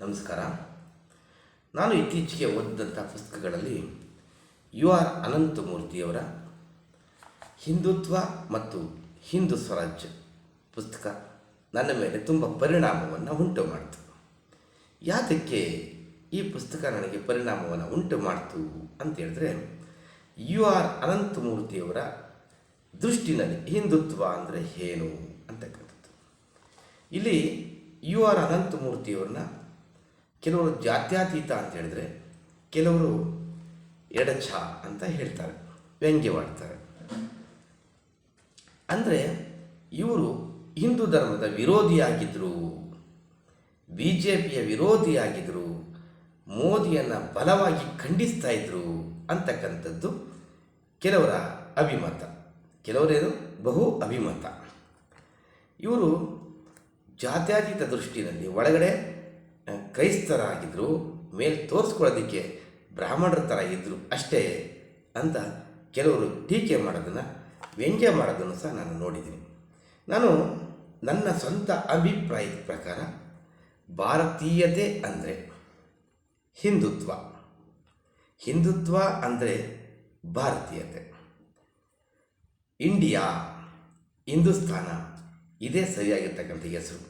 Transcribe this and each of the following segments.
ನಮಸ್ಕಾರ. ನಾನು ಇತ್ತೀಚೆಗೆ ಓದಿದಂಥ ಪುಸ್ತಕಗಳಲ್ಲಿ ಯು ಆರ್ ಅನಂತಮೂರ್ತಿಯವರ ಹಿಂದುತ್ವ ಮತ್ತು ಹಿಂದೂ ಸ್ವರಾಜ್ಯ ಪುಸ್ತಕ ನನ್ನ ಮೇಲೆ ತುಂಬ ಪರಿಣಾಮವನ್ನು ಉಂಟು ಮಾಡಿತು. ಯಾತಕ್ಕೆ ಈ ಪುಸ್ತಕ ನನಗೆ ಪರಿಣಾಮವನ್ನು ಉಂಟು ಮಾಡಿತು ಅಂತ ಹೇಳಿದ್ರೆ, ಯು ಆರ್ ಅನಂತಮೂರ್ತಿಯವರ ದೃಷ್ಟಿನಲ್ಲಿ ಹಿಂದುತ್ವ ಅಂದರೆ ಏನು ಅಂತಕ್ಕಂಥದ್ದು ಇಲ್ಲಿ ಯು ಆರ್ ಅನಂತಮೂರ್ತಿಯವ್ರನ್ನ ಕೆಲವರು ಜಾತ್ಯತೀತ ಅಂತ ಹೇಳಿದ್ರೆ ಕೆಲವರು ಎಡಚ ಅಂತ ಹೇಳ್ತಾರೆ ವ್ಯಂಗ್ಯವಾಡ್ತಾರೆ ಅಂದರೆ ಇವರು ಹಿಂದೂ ಧರ್ಮದ ವಿರೋಧಿಯಾಗಿದ್ದರು ಬಿ ಜೆ ಪಿಯ ವಿರೋಧಿಯಾಗಿದ್ದರು ಮೋದಿಯನ್ನು ಬಲವಾಗಿ ಖಂಡಿಸ್ತಾ ಇದ್ರು ಅಂತಕ್ಕಂಥದ್ದು ಕೆಲವರ ಅಭಿಮತ. ಕೆಲವರೇನು? ಬಹು ಅಭಿಮತ. ಇವರು ಜಾತ್ಯತೀತ ದೃಷ್ಟಿನಲ್ಲಿ ಒಳಗಡೆ ಕ್ರೈಸ್ತರಾಗಿದ್ದರು ಮೇಲೆ ತೋರಿಸ್ಕೊಳ್ಳೋದಕ್ಕೆ ಬ್ರಾಹ್ಮಣರ ಥರ ಇದ್ದರು ಅಷ್ಟೇ ಅಂತ ಕೆಲವರು ಟೀಕೆ ಮಾಡೋದನ್ನು, ವ್ಯಂಗ್ಯ ಮಾಡೋದನ್ನು ಸಹ ನಾನು ನೋಡಿದ್ದೀನಿ. ನಾನು ನನ್ನ ಸ್ವಂತ ಅಭಿಪ್ರಾಯದ ಪ್ರಕಾರ ಭಾರತೀಯತೆ ಅಂದರೆ ಹಿಂದುತ್ವ. ಹಿಂದುತ್ವ ಅಂದರೆ ಭಾರತೀಯತೆ. ಇಂಡಿಯಾ, ಹಿಂದೂಸ್ತಾನ, ಇದೇ ಸರಿಯಾಗಿರ್ತಕ್ಕಂಥ ಹೆಸರು.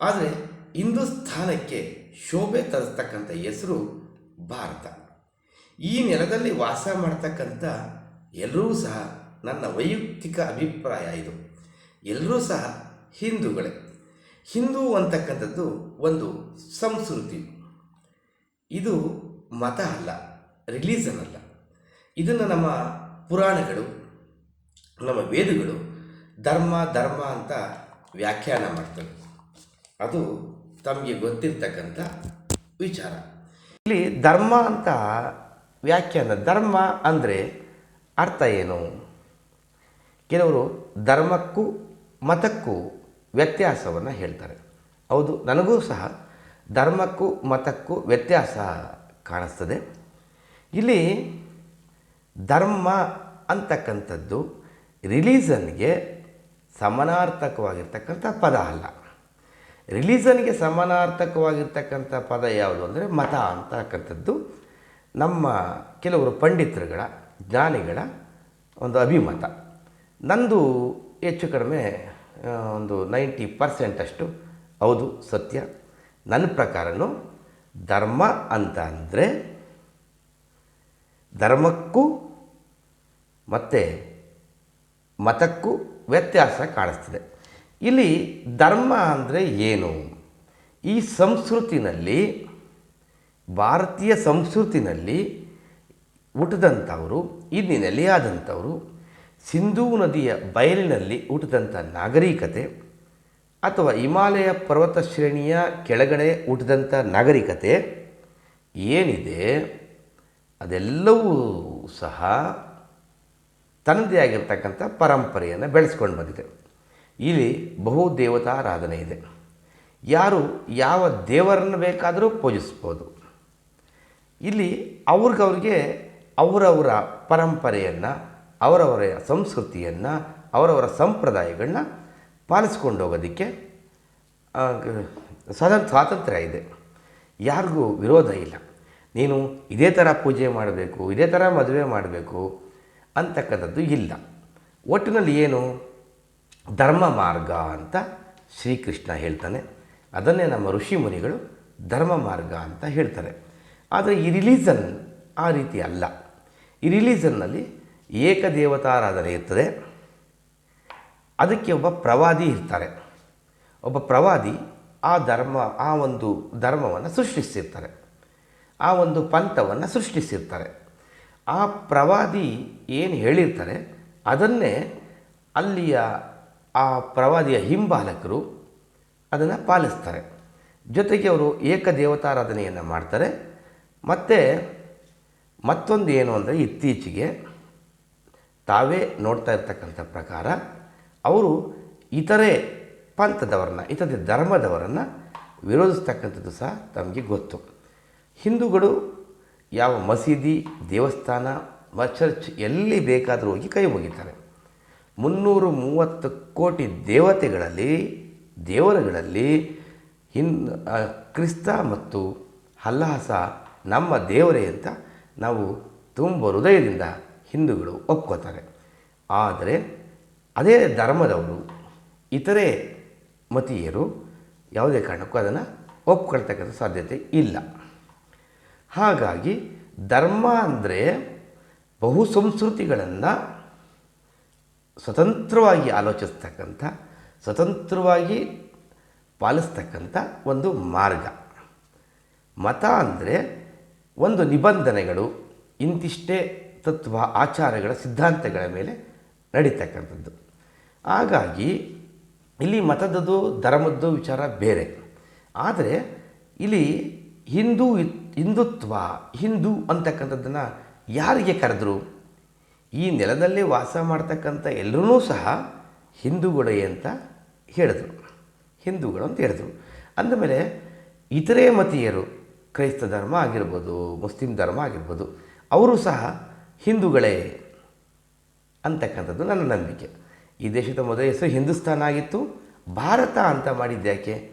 ಆದರೆ ಹಿಂದೂಸ್ಥಾನಕ್ಕೆ ಶೋಭೆ ತರಿಸ್ತಕ್ಕಂಥ ಹೆಸರು ಭಾರತ. ಈ ನೆಲದಲ್ಲಿ ವಾಸ ಮಾಡ್ತಕ್ಕಂಥ ಎಲ್ಲರೂ ಸಹ ನನ್ನ ವೈಯಕ್ತಿಕ ಅಭಿಪ್ರಾಯ ಇದು. ಎಲ್ಲರೂ ಸಹ ಹಿಂದೂಗಳೇ. ಹಿಂದೂ ಅಂತಕ್ಕಂಥದ್ದು ಒಂದು ಸಂಸ್ಕೃತಿ. ಇದು ಮತ ಅಲ್ಲ ರಿಲೀಸನ್ ಅಲ್ಲ. ಇದನ್ನು ನಮ್ಮ ಪುರಾಣಗಳು, ನಮ್ಮ ವೇದಗಳು ಧರ್ಮ ಧರ್ಮ ಅಂತ ವ್ಯಾಖ್ಯಾನ ಮಾಡ್ತವೆ. ಅದು ತಮಗೆ ಗೊತ್ತಿರ್ತಕ್ಕಂಥ ವಿಚಾರ. ಇಲ್ಲಿ ಧರ್ಮ ಅಂತ ವ್ಯಾಖ್ಯಾನ, ಧರ್ಮ ಅಂದರೆ ಅರ್ಥ ಏನು? ಕೆಲವರು ಧರ್ಮಕ್ಕೂ ಮತಕ್ಕೂ ವ್ಯತ್ಯಾಸವನ್ನು ಹೇಳ್ತಾರೆ. ಹೌದು, ನನಗೂ ಸಹ ಧರ್ಮಕ್ಕೂ ಮತಕ್ಕೂ ವ್ಯತ್ಯಾಸ ಕಾಣಿಸ್ತದೆ. ಇಲ್ಲಿ ಧರ್ಮ ಅಂತಕ್ಕಂಥದ್ದು ರಿಲೀಸನ್ಗೆ ಸಮನಾರ್ಥಕವಾಗಿರ್ತಕ್ಕಂಥ ಪದ ಅಲ್ಲ. ರಿಲೀಸನ್ಗೆ ಸಮಾನಾರ್ಥಕವಾಗಿರ್ತಕ್ಕಂಥ ಪದ ಯಾವುದು ಅಂದರೆ ಮತ ಅಂತಕ್ಕಂಥದ್ದು ನಮ್ಮ ಕೆಲವರು ಪಂಡಿತರುಗಳ, ಜ್ಞಾನಿಗಳ ಒಂದು ಅಭಿಮತ. ನಂದು ಹೆಚ್ಚು ಕಡಿಮೆ ಒಂದು ನೈಂಟಿ ಪರ್ಸೆಂಟಷ್ಟು ಹೌದು, ಸತ್ಯ. ನನ್ನ ಪ್ರಕಾರನೂ ಧರ್ಮ ಅಂತ ಅಂದರೆ ಧರ್ಮಕ್ಕೂ ಮತ್ತು ಮತಕ್ಕೂ ವ್ಯತ್ಯಾಸ ಕಾಣಿಸ್ತದೆ. ಇಲ್ಲಿ ಧರ್ಮ ಅಂದರೆ ಏನು? ಈ ಸಂಸ್ಕೃತಿನಲ್ಲಿ, ಭಾರತೀಯ ಸಂಸ್ಕೃತಿನಲ್ಲಿ ಹುಟ್ಟಿದಂಥವರು ಇಲ್ಲಿ ನೆಲೆಯಾದಂಥವರು ಸಿಂಧೂ ನದಿಯ ಬಯಲಿನಲ್ಲಿ ಹುಟ್ಟಿದಂಥ ನಾಗರಿಕತೆ, ಅಥವಾ ಹಿಮಾಲಯ ಪರ್ವತ ಶ್ರೇಣಿಯ ಕೆಳಗಡೆ ಹುಟ್ಟಿದಂಥ ನಾಗರಿಕತೆ ಏನಿದೆ, ಅದೆಲ್ಲವೂ ಸಹ ತನ್ನದೇ ಆಗಿರ್ತಕ್ಕಂಥ ಪರಂಪರೆಯನ್ನು ಬೆಳೆಸ್ಕೊಂಡು ಬಂದಿದೆ. ಇಲ್ಲಿ ಬಹು ದೇವತಾರಾಧನೆ ಇದೆ. ಯಾರು ಯಾವ ದೇವರನ್ನು ಬೇಕಾದರೂ ಪೂಜಿಸ್ಬೋದು. ಇಲ್ಲಿ ಅವ್ರಿಗವ್ರಿಗೆ ಅವರವರ ಪರಂಪರೆಯನ್ನು, ಅವರವರ ಸಂಸ್ಕೃತಿಯನ್ನು, ಅವರವರ ಸಂಪ್ರದಾಯಗಳನ್ನ ಪಾಲಿಸ್ಕೊಂಡು ಹೋಗೋದಕ್ಕೆ ಸ್ವತಂತ್ರ ಸ್ವಾತಂತ್ರ್ಯ ಇದೆ. ಯಾರಿಗೂ ವಿರೋಧ ಇಲ್ಲ. ನೀನು ಇದೇ ಥರ ಪೂಜೆ ಮಾಡಬೇಕು, ಇದೇ ಥರ ಮದುವೆ ಮಾಡಬೇಕು ಅಂತಕ್ಕಂಥದ್ದು ಇಲ್ಲ. ಒಟ್ಟಿನಲ್ಲಿ ಏನು? ಧರ್ಮ ಮಾರ್ಗ ಅಂತ ಶ್ರೀಕೃಷ್ಣ ಹೇಳ್ತಾನೆ. ಅದನ್ನೇ ನಮ್ಮ ಋಷಿ ಮುನಿಗಳು ಧರ್ಮ ಮಾರ್ಗ ಅಂತ ಹೇಳ್ತಾರೆ. ಆದರೆ ಈ ರಿಲೀಜನ್ ಆ ರೀತಿ ಅಲ್ಲ. ಈ ರಿಲೀಜನ್ನಲ್ಲಿ ಏಕದೇವತಾರಾಧನೆ ಇರ್ತದೆ. ಅದಕ್ಕೆ ಒಬ್ಬ ಪ್ರವಾದಿ ಇರ್ತಾರೆ. ಒಬ್ಬ ಪ್ರವಾದಿ ಆ ಧರ್ಮ, ಆ ಒಂದು ಧರ್ಮವನ್ನು ಸೃಷ್ಟಿಸಿರ್ತಾರೆ. ಆ ಒಂದು ಪಂಥವನ್ನು ಸೃಷ್ಟಿಸಿರ್ತಾರೆ. ಆ ಪ್ರವಾದಿ ಏನು ಹೇಳಿರ್ತಾರೆ, ಅದನ್ನೇ ಅಲ್ಲಿಯ ಆ ಪ್ರವಾದಿಯ ಹಿಂಬಾಲಕರು ಅದನ್ನು ಪಾಲಿಸ್ತಾರೆ. ಜೊತೆಗೆ ಅವರು ಏಕದೇವತಾರಾಧನೆಯನ್ನು ಮಾಡ್ತಾರೆ. ಮತ್ತು ಮತ್ತೊಂದು ಏನು ಅಂದರೆ ಇತ್ತೀಚೆಗೆ ತಾವೇ ನೋಡ್ತಾ ಇರ್ತಕ್ಕಂಥ ಪ್ರಕಾರ ಅವರು ಇತರೆ ಪಂಥದವರನ್ನ, ಇತರೆ ಧರ್ಮದವರನ್ನು ವಿರೋಧಿಸ್ತಕ್ಕಂಥದ್ದು ಸಹ ತಮಗೆ ಗೊತ್ತು. ಹಿಂದೂಗಳು ಯಾವ ಮಸೀದಿ, ದೇವಸ್ಥಾನ, ಚರ್ಚ್ ಎಲ್ಲಿ ಬೇಕಾದರೂ ಹೋಗಿ ಕೈ ಮುಗಿತಾರೆ. ಮುನ್ನೂರು ಮೂವತ್ತು ಕೋಟಿ ದೇವತೆಗಳಲ್ಲಿ, ದೇವರುಗಳಲ್ಲಿ, ಹಿನ್ ಕ್ರಿಸ್ತ ಮತ್ತು ಹಲ್ಲಾಸ ನಮ್ಮ ದೇವರೇ ಅಂತ ನಾವು ತುಂಬ ಹೃದಯದಿಂದ ಹಿಂದೂಗಳು ಒಪ್ಕೋತಾರೆ. ಆದರೆ ಅದೇ ಧರ್ಮದವರು, ಇತರೆ ಮತೀಯರು ಯಾವುದೇ ಕಾರಣಕ್ಕೂ ಅದನ್ನು ಒಪ್ಕೊಳ್ತಕ್ಕಂಥ ಸಾಧ್ಯತೆ ಇಲ್ಲ. ಹಾಗಾಗಿ ಧರ್ಮ ಅಂದರೆ ಬಹು ಸಂಸ್ಕೃತಿಗಳನ್ನು ಸ್ವತಂತ್ರವಾಗಿ ಆಲೋಚಿಸ್ತಕ್ಕಂಥ, ಸ್ವತಂತ್ರವಾಗಿ ಪಾಲಿಸ್ತಕ್ಕಂಥ ಒಂದು ಮಾರ್ಗ. ಮತ ಅಂದರೆ ಒಂದು ನಿಬಂಧನೆಗಳು, ಇಂತಿಷ್ಟೇ ತತ್ವ, ಆಚಾರಗಳ ಸಿದ್ಧಾಂತಗಳ ಮೇಲೆ ನಡೀತಕ್ಕಂಥದ್ದು. ಹಾಗಾಗಿ ಇಲ್ಲಿ ಮತದದ್ದು ಧರ್ಮದ್ದು ವಿಚಾರ ಬೇರೆ. ಆದರೆ ಇಲ್ಲಿ ಹಿಂದೂ, ಹಿಂದುತ್ವ, ಹಿಂದೂ ಅಂತಕ್ಕಂಥದ್ದನ್ನು ಯಾರಿಗೆ ಕರೆದ್ರು? ಈ ನೆಲದಲ್ಲಿ ವಾಸ ಮಾಡ್ತಕ್ಕಂಥ ಎಲ್ಲರೂ ಸಹ ಹಿಂದೂಗಡೆ ಅಂತ ಹೇಳಿದ್ರು. ಹಿಂದೂಗಳು ಅಂತ ಹೇಳಿದರು. ಅಂದಮೇಲೆ ಇತರೆ ಮತೀಯರು ಕ್ರೈಸ್ತ ಧರ್ಮ ಆಗಿರ್ಬೋದು, ಮುಸ್ಲಿಂ ಧರ್ಮ ಆಗಿರ್ಬೋದು, ಅವರು ಸಹ ಹಿಂದೂಗಳೇ ಅಂತಕ್ಕಂಥದ್ದು ನನ್ನ ನಂಬಿಕೆ. ಈ ದೇಶದ ಮೊದಲ ಹೆಸರು ಹಿಂದೂಸ್ತಾನ ಆಗಿತ್ತು. ಭಾರತ ಅಂತ ಮಾಡಿದ್ದ್ಯಾಕೆ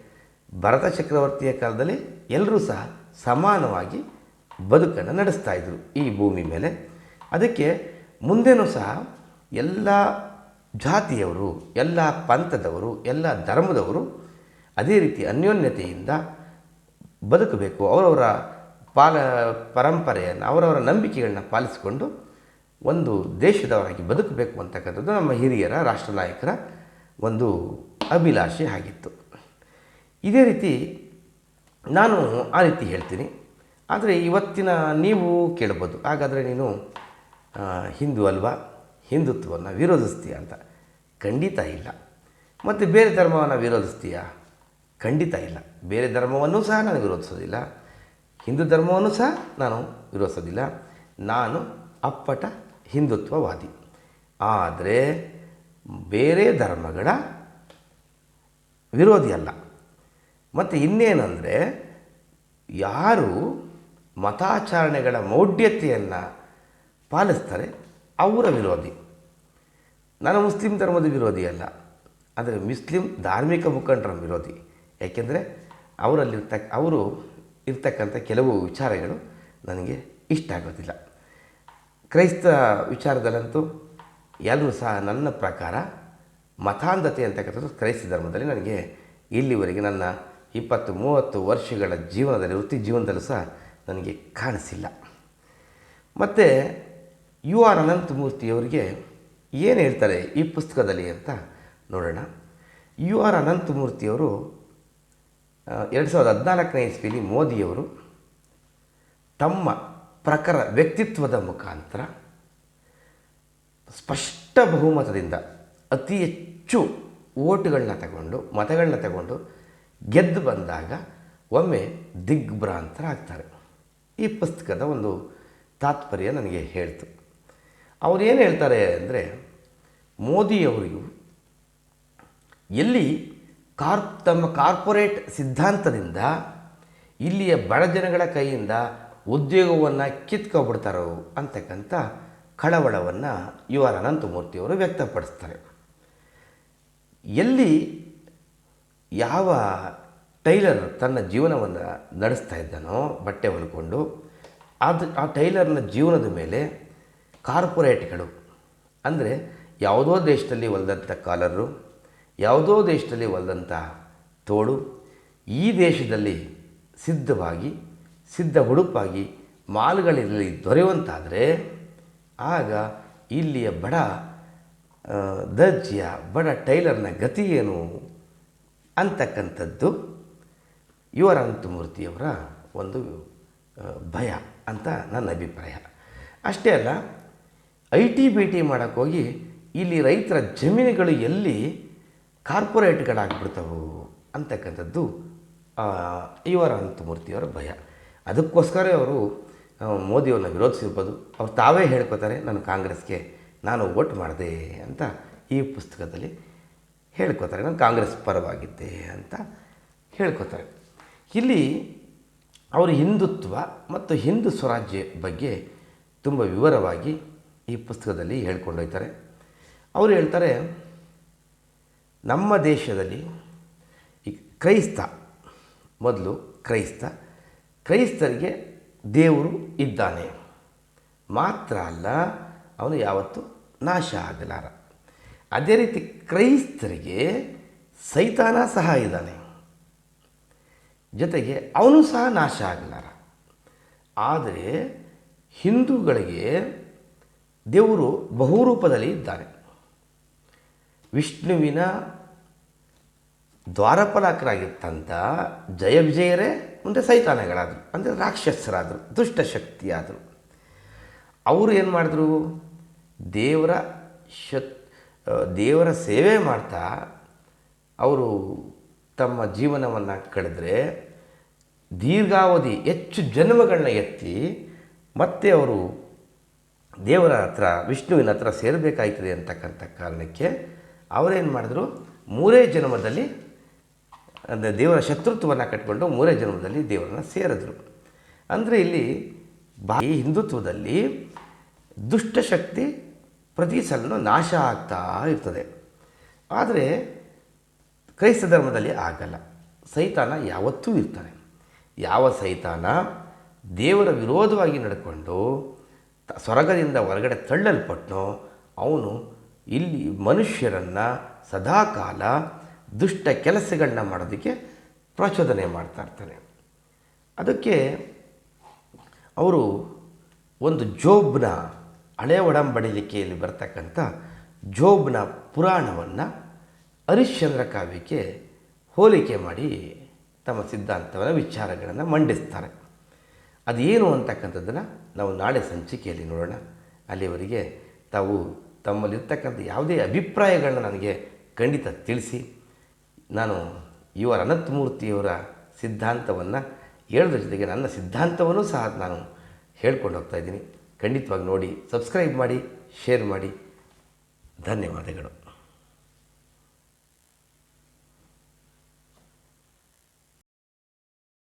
ಭರತ ಚಕ್ರವರ್ತಿಯ ಕಾಲದಲ್ಲಿ ಎಲ್ಲರೂ ಸಹ ಸಮಾನವಾಗಿ ಬದುಕನ್ನು ನಡೆಸ್ತಾ ಇದ್ರು ಈ ಭೂಮಿ ಮೇಲೆ. ಅದಕ್ಕೆ ಮುಂದೆನೂ ಸಹ ಎಲ್ಲ ಜಾತಿಯವರು, ಎಲ್ಲ ಪಂಥದವರು, ಎಲ್ಲ ಧರ್ಮದವರು ಅದೇ ರೀತಿ ಅನ್ಯೋನ್ಯತೆಯಿಂದ ಬದುಕಬೇಕು. ಅವರವರ ಪಾಲ, ಪರಂಪರೆಯನ್ನು, ಅವರವರ ನಂಬಿಕೆಗಳನ್ನ ಪಾಲಿಸಿಕೊಂಡು ಒಂದು ದೇಶದವರಾಗಿ ಬದುಕಬೇಕು ಅಂತಕ್ಕಂಥದ್ದು ನಮ್ಮ ಹಿರಿಯರ ರಾಷ್ಟ್ರ ನಾಯಕರ ಒಂದು ಅಭಿಲಾಷೆ ಆಗಿತ್ತು. ಇದೇ ರೀತಿ ನಾನು ಆ ರೀತಿ ಹೇಳ್ತೀನಿ. ಆದರೆ ಇವತ್ತಿನ ನೀವು ಕೇಳ್ಬೋದು. ಹಾಗಾದರೆ ನೀನು ಹಿಂದೂ ಅಲ್ವಾ? ಹಿಂದುತ್ವವನ್ನು ವಿರೋಧಿಸ್ತೀಯ ಅಂತ. ಖಂಡಿತ ಇಲ್ಲ. ಮತ್ತು ಬೇರೆ ಧರ್ಮವನ್ನು ವಿರೋಧಿಸ್ತೀಯಾ? ಖಂಡಿತ ಇಲ್ಲ. ಬೇರೆ ಧರ್ಮವನ್ನು ಸಹ ನಾನು ವಿರೋಧಿಸೋದಿಲ್ಲ. ಹಿಂದೂ ಧರ್ಮವನ್ನು ಸಹ ನಾನು ವಿರೋಧಿಸೋದಿಲ್ಲ. ನಾನು ಅಪ್ಪಟ ಹಿಂದುತ್ವವಾದಿ. ಆದರೆ ಬೇರೆ ಧರ್ಮಗಳ ವಿರೋಧಿ ಅಲ್ಲ. ಮತ್ತು ಇನ್ನೇನೆಂದರೆ ಯಾರು ಮತಾಚರಣೆಗಳ ಮೌಢ್ಯತೆಯನ್ನು ಪಾಲಿಸ್ತಾರೆ ಅವರ ವಿರೋಧಿ. ನಾನು ಮುಸ್ಲಿಂ ಧರ್ಮದ ವಿರೋಧಿ ಅಲ್ಲ, ಆದರೆ ಮುಸ್ಲಿಂ ಧಾರ್ಮಿಕ ಮುಖಂಡರ ವಿರೋಧಿ. ಯಾಕೆಂದರೆ ಅವರಲ್ಲಿರ್ತಕ್ಕ ಅವರು ಇರ್ತಕ್ಕಂಥ ಕೆಲವು ವಿಚಾರಗಳು ನನಗೆ ಇಷ್ಟ ಆಗೋದಿಲ್ಲ. ಕ್ರೈಸ್ತ ವಿಚಾರದಲ್ಲಂತೂ ಎಲ್ಲರೂ ಸಹ ನನ್ನ ಪ್ರಕಾರ ಮತಾಂಧತೆ ಅಂತಕ್ಕಂಥದ್ದು ಕ್ರೈಸ್ತ ಧರ್ಮದಲ್ಲಿ ನನಗೆ ಇಲ್ಲಿವರೆಗೆ ನನ್ನ ಇಪ್ಪತ್ತು ಮೂವತ್ತು ವರ್ಷಗಳ ಜೀವನದಲ್ಲಿ, ವೃತ್ತಿ ಜೀವನದಲ್ಲೂ ಸಹ ನನಗೆ ಕಾಣಿಸಿಲ್ಲ. ಮತ್ತು ಯು ಆರ್ ಅನಂತಮೂರ್ತಿಯವರಿಗೆ ಏನು ಹೇಳ್ತಾರೆ ಈ ಪುಸ್ತಕದಲ್ಲಿ ಅಂತ ನೋಡೋಣ. ಯು ಆರ್ ಅನಂತಮೂರ್ತಿಯವರು ಎರಡು ಸಾವಿರದ ಹದಿನಾಲ್ಕನೇ ಇಸ್ವಿಲಿ ಮೋದಿಯವರು ತಮ್ಮ ಪ್ರಖರ ವ್ಯಕ್ತಿತ್ವದ ಮುಖಾಂತರ ಸ್ಪಷ್ಟ ಬಹುಮತದಿಂದ ಅತಿ ಹೆಚ್ಚು ಓಟುಗಳನ್ನ ತಗೊಂಡು ಮತಗಳನ್ನ ತಗೊಂಡು ಗೆದ್ದು ಬಂದಾಗ ಒಮ್ಮೆ ದಿಗ್ಭ್ರಾಂತರಾಗ್ತಾರೆ. ಈ ಪುಸ್ತಕದ ಒಂದು ತಾತ್ಪರ್ಯ ನನಗೆ ಹೇಳ್ತು. ಅವ್ರು ಏನು ಹೇಳ್ತಾರೆ ಅಂದರೆ, ಮೋದಿಯವರಿಗೂ ಎಲ್ಲಿ ಕಾರ್, ತಮ್ಮ ಕಾರ್ಪೊರೇಟ್ ಸಿದ್ಧಾಂತದಿಂದ ಇಲ್ಲಿಯ ಬಡ ಜನಗಳ ಕೈಯಿಂದ ಉದ್ಯೋಗವನ್ನು ಕಿತ್ಕೊಬಿಡ್ತಾರೋ ಅಂತಕ್ಕಂಥ ಕಳವಳವನ್ನು ಯು ಆರ್ ಅನಂತಮೂರ್ತಿಯವರು ವ್ಯಕ್ತಪಡಿಸ್ತಾರೆ. ಎಲ್ಲಿ ಯಾವ ಟೈಲರ್ ತನ್ನ ಜೀವನವನ್ನು ನಡೆಸ್ತಾ ಇದ್ದಾನೋ ಬಟ್ಟೆ ಹೊಲ್ಕೊಂಡು, ಅದು ಆ ಟೈಲರ್ನ ಜೀವನದ ಮೇಲೆ ಕಾರ್ಪೊರೇಟ್ಗಳು. ಅಂದರೆ ಯಾವುದೋ ದೇಶದಲ್ಲಿ ಹೊಲ್ದಂಥ ಕಾಲರು, ಯಾವುದೋ ದೇಶದಲ್ಲಿ ಹೊಲ್ದಂಥ ತೋಳು ಈ ದೇಶದಲ್ಲಿ ಸಿದ್ಧವಾಗಿ, ಸಿದ್ಧ ಉಡುಪಾಗಿ ಮಾಲ್ಗಳಲ್ಲಿ ದೊರೆಯುವಂತಾದರೆ ಆಗ ಇಲ್ಲಿಯ ಬಡ ದರ್ಜೆಯ ಬಡ ಟೈಲರ್ನ ಗತಿ ಏನು ಅಂತಕ್ಕಂಥದ್ದು ಯು ಆರ್ ಅನಂತಮೂರ್ತಿಯವರ ಒಂದು ಭಯ ಅಂತ ನನ್ನ ಅಭಿಪ್ರಾಯ. ಅಷ್ಟೇ ಅಲ್ಲ ಐ ಟಿ ಬಿ ಟಿ ಮಾಡೋಕ್ಕೋಗಿ ಇಲ್ಲಿ ರೈತರ ಜಮೀನುಗಳು ಎಲ್ಲಿ ಕಾರ್ಪೊರೇಟ್ಗಳಾಗ್ಬಿಡ್ತವು ಅಂತಕ್ಕಂಥದ್ದು ಇವರ ಅಂತಮೂರ್ತಿಯವರ ಭಯ. ಅದಕ್ಕೋಸ್ಕರ ಅವರು ಮೋದಿಯವ್ರನ್ನ ವಿರೋಧಿಸಿರ್ಬೋದು. ಅವ್ರು ತಾವೇ ಹೇಳ್ಕೊತಾರೆ, ನಾನು ಕಾಂಗ್ರೆಸ್ಗೆ ನಾನು ವೋಟ್ ಮಾಡಿದೆ ಅಂತ ಈ ಪುಸ್ತಕದಲ್ಲಿ ಹೇಳ್ಕೊತಾರೆ. ನಾನು ಕಾಂಗ್ರೆಸ್ ಪರವಾಗಿದ್ದೆ ಅಂತ ಹೇಳ್ಕೊತಾರೆ. ಇಲ್ಲಿ ಅವರು ಹಿಂದುತ್ವ ಮತ್ತು ಹಿಂದೂ ಸ್ವರಾಜ್ಯ ಬಗ್ಗೆ ತುಂಬ ವಿವರವಾಗಿ ಈ ಪುಸ್ತಕದಲ್ಲಿ ಹೇಳ್ಕೊಂಡೋಗ್ತಾರೆ ಅವರು ಹೇಳ್ತಾರೆ, ನಮ್ಮ ದೇಶದಲ್ಲಿ ಈ ಕ್ರೈಸ್ತ, ಮೊದಲು ಕ್ರೈಸ್ತ, ಕ್ರೈಸ್ತರಿಗೆ ದೇವರು ಇದ್ದಾನೆ. ಮಾತ್ರ ಅಲ್ಲ, ಅವನು ಯಾವತ್ತೂ ನಾಶ ಆಗಲಾರ. ಅದೇ ರೀತಿ ಕ್ರೈಸ್ತರಿಗೆ ಸೈತಾನ ಸಹ ಇದ್ದಾನೆ. ಜೊತೆಗೆ ಅವನು ಸಹ ನಾಶ ಆಗಲಾರ. ಆದರೆ ಹಿಂದೂಗಳಿಗೆ ದೇವರು ಬಹುರೂಪದಲ್ಲಿ ಇದ್ದಾರೆ ವಿಷ್ಣುವಿನ ದ್ವಾರಪಾಲಕರಾಗಿತ್ತಂಥ ಜಯ ವಿಜಯರೇ ಮುಂದೆ ಸೈತಾನಗಳಾದರು, ಅಂದರೆ ರಾಕ್ಷಸರಾದರು ದುಷ್ಟಶಕ್ತಿಯಾದರು ಅವರು ಏನು ಮಾಡಿದ್ರು? ದೇವರ ಶತ್ ದೇವರ ಸೇವೆ ಮಾಡ್ತಾ ಅವರು ತಮ್ಮ ಜೀವನವನ್ನು ಕಳೆದ್ರೆ ದೀರ್ಘಾವಧಿ ಹೆಚ್ಚು ಜನ್ಮಗಳನ್ನ ಎತ್ತಿ ಮತ್ತೆ ಅವರು ದೇವರ ಹತ್ರ, ವಿಷ್ಣುವಿನ ಹತ್ರ ಸೇರಬೇಕಾಯ್ತದೆ ಅಂತಕ್ಕಂಥ ಕಾರಣಕ್ಕೆ ಅವರೇನು ಮಾಡಿದ್ರು? ಮೂರೇ ಜನ್ಮದಲ್ಲಿ, ಅಂದರೆ ದೇವರ ಶತ್ರುತ್ವವನ್ನು ಕಟ್ಕೊಂಡು ಮೂರೇ ಜನ್ಮದಲ್ಲಿ ದೇವರನ್ನು ಸೇರಿದ್ರು. ಅಂದರೆ ಇಲ್ಲಿ ಬಾ ಈ ಹಿಂದುತ್ವದಲ್ಲಿ ದುಷ್ಟಶಕ್ತಿ ಪ್ರತಿ ಸಲನೂ ನಾಶ ಆಗ್ತಾ ಇರ್ತದೆ. ಆದರೆ ಕ್ರೈಸ್ತ ಧರ್ಮದಲ್ಲಿ ಆಗಲ್ಲ. ಸೈತಾನ ಯಾವತ್ತೂ ಇರ್ತಾನೆ. ಯಾವ ಸೈತಾನ? ದೇವರ ವಿರೋಧವಾಗಿ ನಡ್ಕೊಂಡು ಸ್ವರ್ಗದಿಂದ ಹೊರಗಡೆ ತಳ್ಳಲ್ಪಟ್ಟನೋ ಅವನು ಇಲ್ಲಿ ಮನುಷ್ಯರನ್ನು ಸದಾಕಾಲ ದುಷ್ಟ ಕೆಲಸಗಳನ್ನ ಮಾಡೋದಕ್ಕೆ ಪ್ರಚೋದನೆ ಮಾಡ್ತಾ ಇರ್ತಾನೆ. ಅದಕ್ಕೆ ಅವರು ಒಂದು ಜೋಬ್ನ ಹಳೆಯ ಒಡಂಬಡಿಲಿಕೆಯಲ್ಲಿ ಬರ್ತಕ್ಕಂಥ ಜೋಬ್ನ ಪುರಾಣವನ್ನು ಹರಿಶ್ಚಂದ್ರ ಕಾವ್ಯಕ್ಕೆ ಹೋಲಿಕೆ ಮಾಡಿ ತಮ್ಮ ಸಿದ್ಧಾಂತವನ್ನು, ವಿಚಾರಗಳನ್ನು ಮಂಡಿಸ್ತಾರೆ. ಅದೇನು ಅಂತಕ್ಕಂಥದ್ದನ್ನು ನಾವು ನಾಳೆ ಸಂಚಿಕೆಯಲ್ಲಿ ನೋಡೋಣ. ಅಲ್ಲಿವರೆಗೆ ತಾವು ತಮ್ಮಲ್ಲಿರ್ತಕ್ಕಂಥ ಯಾವುದೇ ಅಭಿಪ್ರಾಯಗಳನ್ನ ನನಗೆ ಖಂಡಿತ ತಿಳಿಸಿ. ನಾನು ಇವರ ಅನಂತಮೂರ್ತಿಯವರ ಸಿದ್ಧಾಂತವನ್ನು ಹೇಳೋದ್ರ ಜೊತೆಗೆ ನನ್ನ ಸಿದ್ಧಾಂತವನ್ನು ಸಹ ನಾನು ಹೇಳ್ಕೊಂಡು ಹೋಗ್ತಾ ಇದ್ದೀನಿ. ಖಂಡಿತವಾಗಿ ನೋಡಿ, ಸಬ್ಸ್ಕ್ರೈಬ್ ಮಾಡಿ, ಶೇರ್ ಮಾಡಿ. ಧನ್ಯವಾದಗಳು.